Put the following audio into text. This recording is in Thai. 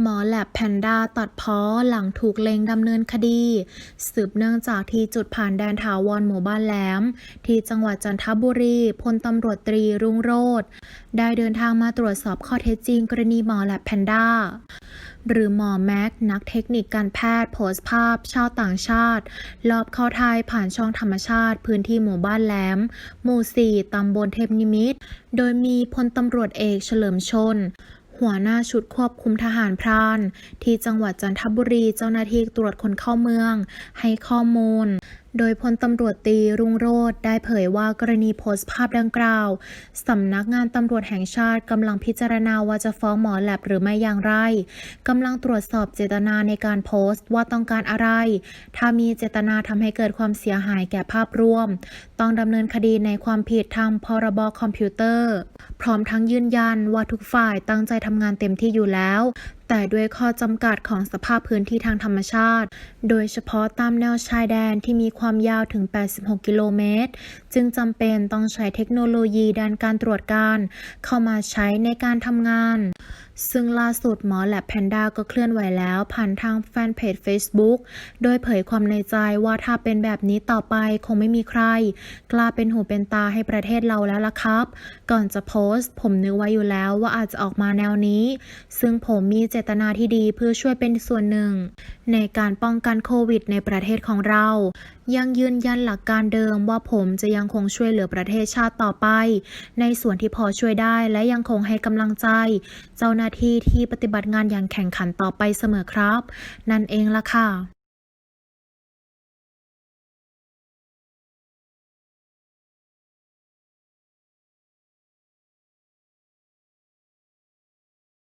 หมอแลบแพนด้าตัดพ้อหลังถูกเลงดำเนินคดี สืบเนื่องจากที่จุดผ่านแดนถาวรหมู่บ้านแหลม ที่จังหวัดจันทบุรีพลตำรวจตรีรุ่งโรจน์ได้เดินทางมาตรวจสอบข้อเท็จจริงกรณีหมอแลบแพนด้าหรือหมอแม็ก นักเทคนิคการแพทย์โพสต์ภาพ ชาวต่างชาติ ลอบเข้าไทยผ่านช่องธรรมชาติ พื้นที่หมู่บ้านแหลม หมู่ 4 ตำบลเทพนิมิตร โดยมีพลตำรวจเอกเฉลิมชน หัวหน้าชุดควบคุมทหารพราน ที่จังหวัดจันทบุรีเจ้าหน้าที่ตรวจคนเข้าเมือง ให้ข้อมูล โดยพลตำรวจตีรุ่งโรจน์ได้เผยว่ากรณีโพสต์ภาพดังกล่าว สำนักงานตำรวจแห่งชาติกำลังพิจารณาว่าจะฟ้องหมอแลบหรือไม่อย่างไรกำลังตรวจสอบเจตนาในการโพสต์ว่าต้องการอะไร ถ้ามีเจตนาทำให้เกิดความเสียหายแก่ภาพรวม ต้องดำเนินคดีในความผิดทางพรบคอมพิวเตอร์ พร้อมทั้งยืนยันว่าทุกฝ่ายตั้งใจทำงานเต็มที่อยู่แล้ว แต่ด้วยข้อจำกัดของสภาพพื้นที่ทางธรรมชาติ โดยเฉพาะตามแนวชายแดนที่มีความยาวถึง 86 กิโลเมตร จึงจำเป็นต้องใช้เทคโนโลยีด้านการตรวจการ เข้ามาใช้ในการทำงาน ซึ่งล่าสุดหมอแลบแพนด้าก็เคลื่อนไหวแล้ว ผ่านทางแฟนเพจ Facebook โดยเผยความในใจว่าถ้าเป็นแบบนี้ต่อไปคงไม่มีใคร กล้าเป็นหูเป็นตาให้ประเทศเราแล้วล่ะครับ ก่อนจะโพสต์ ผมนึกไว้อยู่แล้วว่าอาจจะออกมาแนวนี้ ซึ่งผมมีเจตนาที่ดีเพื่อช่วยเป็นส่วนหนึ่ง ในการป้องกันโควิดในประเทศของเรา ยังยืนยันหลักการเดิมว่าผมจะยังคงช่วยเหลือประเทศชาติต่อไป ในส่วนที่พอช่วยได้และยังคงให้กำลังใจเจ้าหน้าที่ที่ปฏิบัติงานอย่างแข่งขันต่อไปเสมอครับ นั่นเองล่ะค่ะ